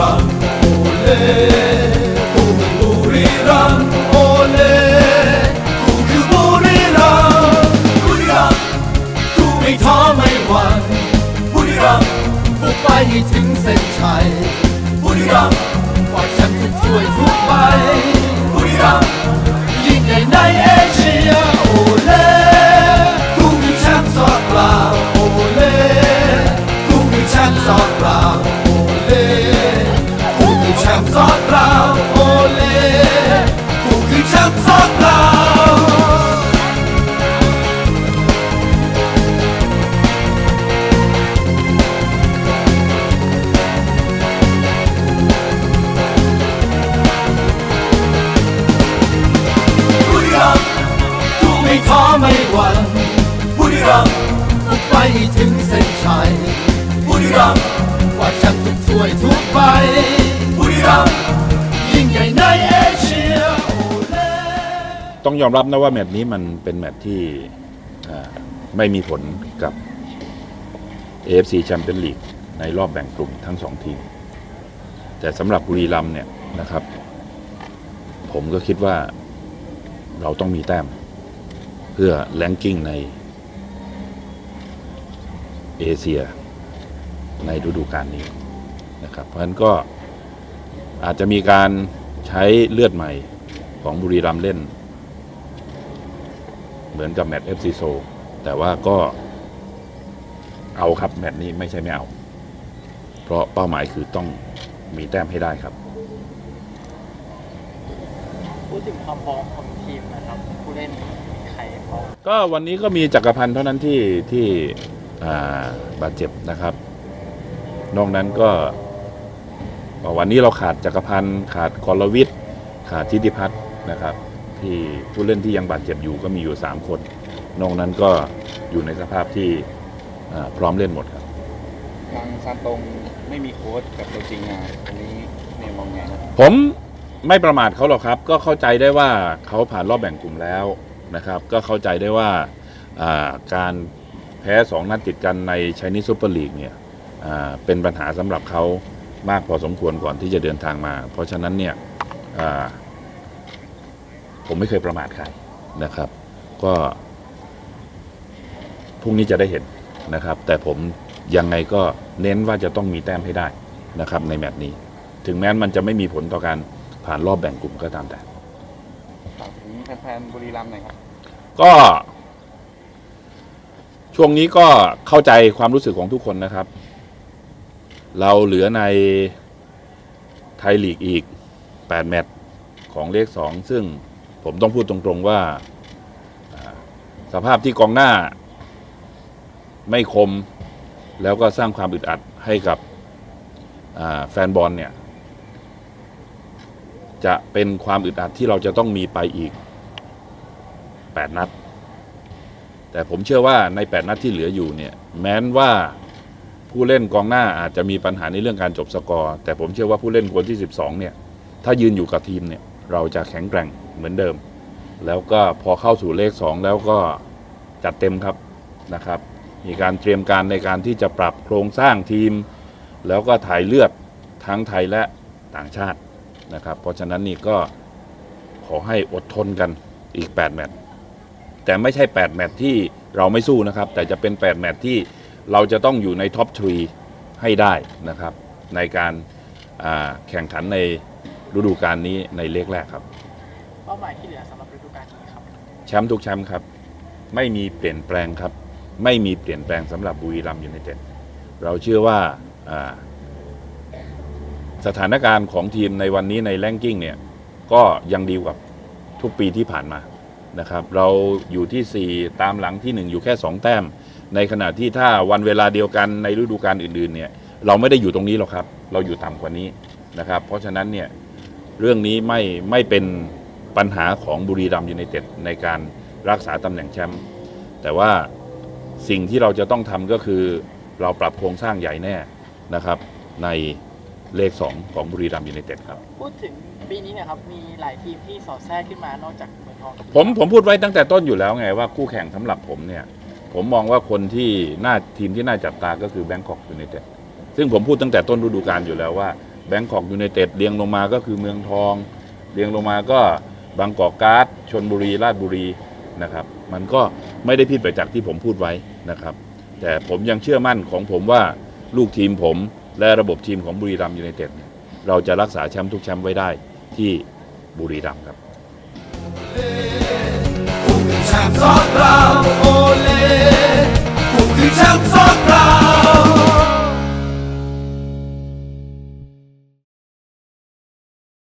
กูคือบุรีรัมย์โอเลกูคือบุรีรัมบุรีรัมกูไม่ท้อไม่หวั่นบุรีรัมย์บุกไปให้ถึงเส้นชัยบุรีรัมย์กว่าแชมป์ทุกถ้วยทุกใบบุรีรัมย์ยิ่งใหญ่ในเอเชีย ถึงเส้นชัยบุรีรัมย์กว่าแชมป์ทุกถ้วยทุกใบบุรีรัมย์ยิ่งใหญ่ในเอเชียโอเล่ต้องยอมรับนะว่าแมตช์นี้มันเป็นแมตช์ที่อ่าไม่มีผลกับ AFC แชมเปี้ยนลีกในรอบแบ่งกลุ่มทั้งสองทีม แต่สำหรับบุรีรัมย์เนี่ยนะครับ ผมก็คิดว่าเราต้องมีแต้ม เพื่อแลนกิ้งใน เอเชียในฤดูกาลนี้นะครับ เพราะฉะนั้นก็อาจจะมีการใช้เลือดใหม่ของบุรีรัมย์เล่น เหมือนกับแมตช์เอฟซีโซแต่ว่าก็เอาครับแมตช์นี้ไม่ใช่ไม่เอา เพราะเป้าหมายคือต้องมีแต้มให้ได้ครับพูดถึงความพร้อมของทีมนะครับผู้เล่นมีใครพร้อมก็วันนี้ก็มีจักรพันธ์เท่านั้นที่ที่อ่า บาดเจ็บนะครับ นอกนั้นก็ วันนี้เราขาดจักรพันธ์ขาดกรวิทย์ขาดทิติพัฒน์นะครับ ที่ผู้เล่นที่ยังบาดเจ็บอยู่ก็มีอยู่ 3 คน นอกนั้นก็อยู่ในสภาพที่อ่าพร้อมเล่นหมดครับทางซานตรงไม่มีโค้ชกับตัวจริงอะตรงนี้เนี่ยมองไงครับผมไม่ประมาทเขาหรอกครับ ก็เข้าใจได้ว่าเขาผ่านรอบแบ่งกลุ่มแล้วนะครับ ก็เข้าใจได้ว่าอ่าการ แพ้สองนัดติดกันในช n นี e ซูเปอร์ลีกเนี่ยอ่าเป็นปัญหาสำหรับเขามากพอสมควรก่อนที่จะเดินทางมา เพราะฉะนั้นเนี่ยอ่าผมไม่เคยประมาทใครนะครับ ก็พรุ่งนี้จะได้เห็นนะครับ แต่ผมยังไงก็เน้นว่าจะต้องมีแต้มให้ได้นะครับในแมตช์นี้ ถึงแม้มันจะไม่มีผลต่อการผ่านรอบแบ่งกลุ่มก็ตามแต่ฝากถึงแฟนๆบุรีรัมย์หน่อยครับ ก็ ช่วงนี้ก็เข้าใจความรู้สึกของทุกคนนะครับ เราเหลือในไทยลีกอีก 8 แมตช์ของเลข 2 ซึ่งผมต้องพูดตรงๆว่า สภาพที่กองหน้า ไม่คมแล้วก็สร้างความอึดอัดให้กับแฟนบอลเนี่ย จะเป็นความอึดอัดที่เราจะต้องมีไปอีก 8 นัด แต่ผมเชื่อว่าใน 8 นัดที่เหลืออยู่เนี่ยแม้นว่าผู้เล่นกองหน้าอาจจะมีปัญหาในเรื่องการจบสกอร์แต่ผมเชื่อว่าผู้เล่นคนที่ 12 เนี่ย ถ้ายืนอยู่กับทีมเนี่ย เราจะแข็งแกร่งเหมือนเดิม แล้วก็พอเข้าสู่เลข 2 แล้วก็จัดเต็มครับนะครับ มีการเตรียมการในการที่จะปรับโครงสร้างทีม แล้วก็ถ่ายเลือดทั้งไทยและต่างชาตินะครับ เพราะฉะนั้นนี่ก็ขอให้อดทนกันอีก 8 แมตช์ แต่ไม่ใช่ 8 แมตช์ที่เราไม่สู้นะครับ แต่จะเป็น 8 แมตช์ที่เราจะต้องอยู่ในท็อปทรีให้ได้นะครับ ในการอ่าแข่งขันในฤดูกาลนี้ในเลขแรกครับ เป้าหมายที่เหลือสำหรับฤดูกาลนี้ครับ แชมป์ทุกแชมป์ครับ ไม่มีเปลี่ยนแปลงครับ ไม่มีเปลี่ยนแปลงสำหรับบุรีรัมย์ยูไนเต็ดเราเชื่อว่าอ่า สถานการณ์ของทีมในวันนี้ในแรงกิ้งเนี่ย ก็ยังดีกว่าทุกปีที่ผ่านมา นะครับเราอยู่ที่ 4 ตามหลังที่ 1 อยู่แค่ 2 แต้ม ในขณะที่ถ้าวันเวลาเดียวกันในฤดูกาลอื่นๆเนี่ยเราไม่ได้อยู่ตรงนี้หรอกครับ เราอยู่ต่ำกว่านี้นะครับ เพราะฉะนั้นเนี่ยเรื่องนี้ไม่ไม่เป็นปัญหาของบุรีรัมย์ยูไนเต็ดในการรักษาตำแหน่งแชมป์แต่ว่าสิ่งที่เราจะต้องทำก็คือเราปรับโครงสร้างใหญ่แน่นะครับ ในเลข 2 ของบุรีรัมย์ยูไนเต็ดครับ พูดถึงปีนี้เนะครับ มีหลายทีมที่สอดแทรกขึ้นมานอกจาก ผมผมพูดไว้ตั้งแต่ต้นอยู่แล้วไงว่าคู่แข่งสำหรับผมเนี่ย ผมมองว่าคนที่น่าทีมที่น่าจับตาก็คือแบงคอกยูไนเต็ดซึ่งผมพูดตั้งแต่ต้นฤดูกาลอยู่แล้วว่าแบงกอกยูไนเต็ดเรียงลงมาก็คือเมืองทอง เรียงลงมาก็บางกอกการ์ดชนบุรีราชบุรีนะครับ มันก็ไม่ได้ผิดไปจากที่ผมพูดไว้นะครับ แต่ผมยังเชื่อมั่นของผมว่าลูกทีมผมและระบบทีมของบุรีรัมย์ยูไนเต็ดเนี่ยเราจะรักษาแชมป์ทุกแชมป์ไว้ได้ที่บุรีรัมย์ครับ กูคือแช